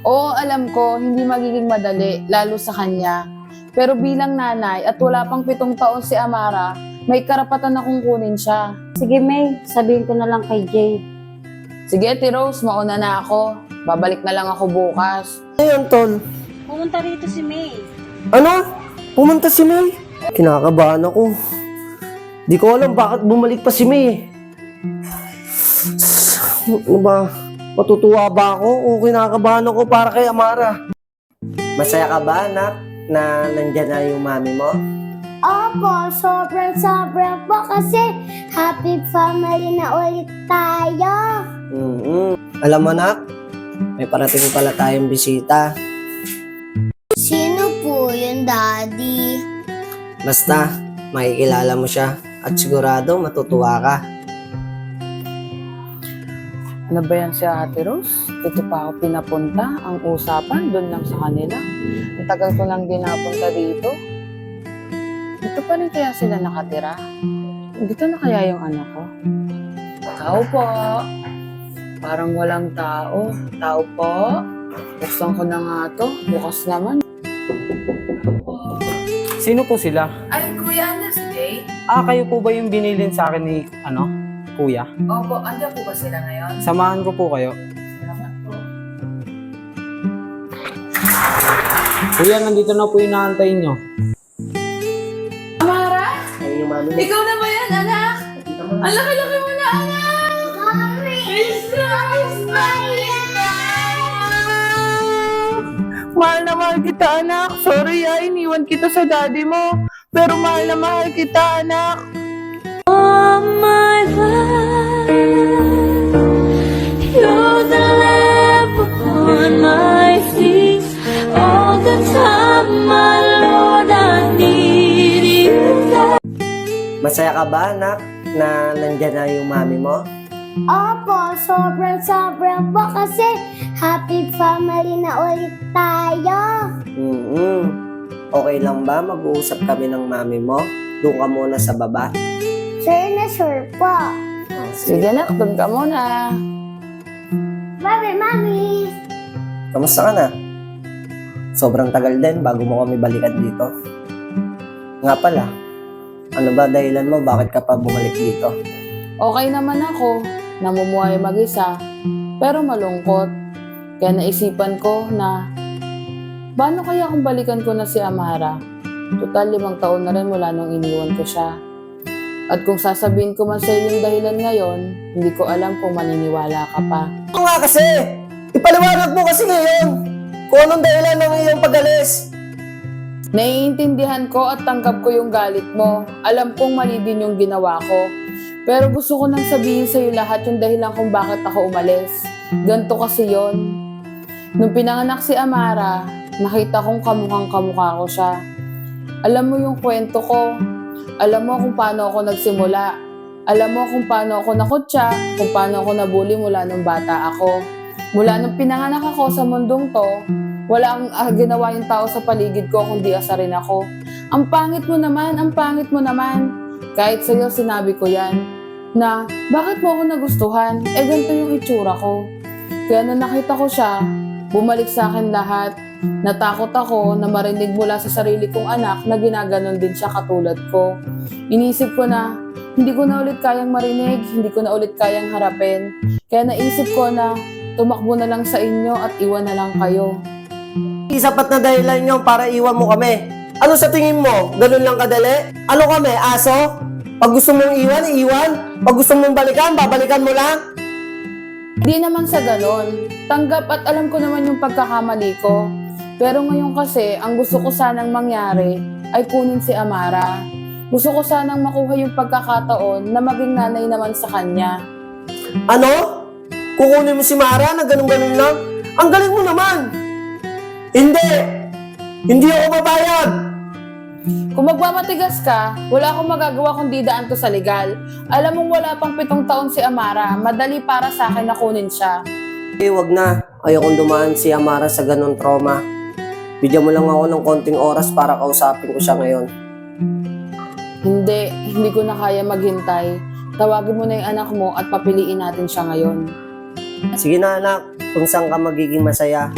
Oo, alam ko, hindi magiging madali, lalo sa kanya. Pero bilang nanay at wala pang pitong taon si Amara, may karapatan akong kunin siya. Sige, May. Sabihin ko na lang kay Jay. Sige, Ate Rose, mauna na ako. Babalik na lang ako bukas. Ayun, tol. Pumunta rito si May. Ano? Pumunta si May? Kinakabahan ako. Di ko alam bakit bumalik pa si May. Ano ba? Matutuwa ba ako o kinakabahan ako para kay Amara? Masaya ka ba, anak, na nandyan na yung mami mo? Opo, sobrang sobrang po kasi happy family na ulit tayo. mm Alam mo, anak, may parating pala tayong bisita. Sino po yun, Daddy? Basta, makikilala mo siya at sigurado matutuwa ka. Ano ba yan si Ate Rose? Dito pa ako pinapunta. Ang usapan, doon lang sa kanila. Ang tagal ko lang din napunta dito. Dito pa rin kaya sila nakatira? Dito na kaya yung anak ko? Tao po. Parang walang tao. Tao po. Buksan ko na nga to. Bukas naman. Sino po sila? Ay, Kuya, ano si Jay? Ah, kayo po ba yung binilin sa akin ni, ano, kuya? Opo, andyan po ba sila ngayon? Samahan ko po kayo. Salamat po. Kuya, nandito na po yung naantay nyo. Amara? Ay, yung mami. Ikaw na ba yan, anak? Ang laki-laki mo na, anak! Mami! Mahal na mahal kita, anak. Sorry, ah, iniwan kita sa daddy mo. Pero mahal na mahal kita, anak. All my life, upon my feet. All the time, my Lord, I need you. Masaya ka ba, anak, na nandyan na yung mami mo? Opo, sobrang sobrang po kasi happy family na ulit tayo. mm Okay lang ba mag-uusap kami ng mami mo? Doon ka muna sa baba. Sure na sure po. Oh, Sige, anak. Doon ka muna. Bye, Mami! Kamusta ka na? Sobrang tagal din bago mo kami balikan dito. Nga pala, ano ba dahilan mo bakit ka pa bumalik dito? Okay naman ako. Namumuhay mag-isa. Pero malungkot. Kaya naisipan ko na paano kaya kung balikan ko na si Amara? Total limang taon na rin mula nung iniwan ko siya. At kung sasabihin ko man sa yung dahilan ngayon, hindi ko alam kung maniniwala ka pa. Ano nga kasi? Ipaliwanag mo kasi ngayon kung anong dahilan ng iyong pag-alis. Naiintindihan ko at tanggap ko yung galit mo. Alam kong mali din yung ginawa ko. Pero gusto ko nang sabihin sa'yo lahat yung dahilan kung bakit ako umalis. Ganto kasi yon. Nung pinanganak si Amara, nakita kong kamukhang kamukha ko siya. Alam mo yung kwento ko. Alam mo kung paano ako nagsimula. Alam mo kung paano ako nakutsa, kung paano ako nabully mula nung bata ako. Mula nung pinanganak ako sa mundong to, wala ang ah, ginawa yung tao sa paligid ko kundi asarin ako. Ang pangit mo naman, ang pangit mo naman. Kahit sa'yo sinabi ko yan, na bakit mo ako nagustuhan? Eh ganito yung itsura ko. Kaya nung nakita ko siya, bumalik sa akin lahat. Natakot ako na marinig mula sa sarili kong anak na ginaganon din siya katulad ko. Inisip ko na, hindi ko na ulit kayang marinig, hindi ko na ulit kayang harapin. Kaya naisip ko na, tumakbo na lang sa inyo at iwan na lang kayo. Isapat na dahilan yung para iwan mo kami. Ano sa tingin mo? Ganun lang kadali? Ano kami? Aso? Pag gusto mong iwan, iwan. Pag gusto mong balikan, babalikan mo lang. Di naman sa ganon. Tanggap at alam ko naman yung pagkakamali ko. Pero ngayon kasi, ang gusto ko sanang mangyari ay kunin si Amara. Gusto ko sanang makuha yung pagkakataon na maging nanay naman sa kanya. Ano? Kukunin mo si Mara na ganun-ganun lang? Ang galing mo naman! Hindi! Hindi ako babayag! Kung magmamatigas ka, wala akong magagawa kundi daan to sa legal. Alam mong wala pang pitong taon si Amara, madali para sa akin na kunin siya. Eh, wag na. Ayokong dumaan si Amara sa ganun trauma. Bigyan mo lang ako ng konting oras para kausapin ko siya ngayon. Hindi, hindi ko na kaya maghintay. Tawagin mo na yung anak mo at papiliin natin siya ngayon. Sige na anak, kung saan ka magiging masaya,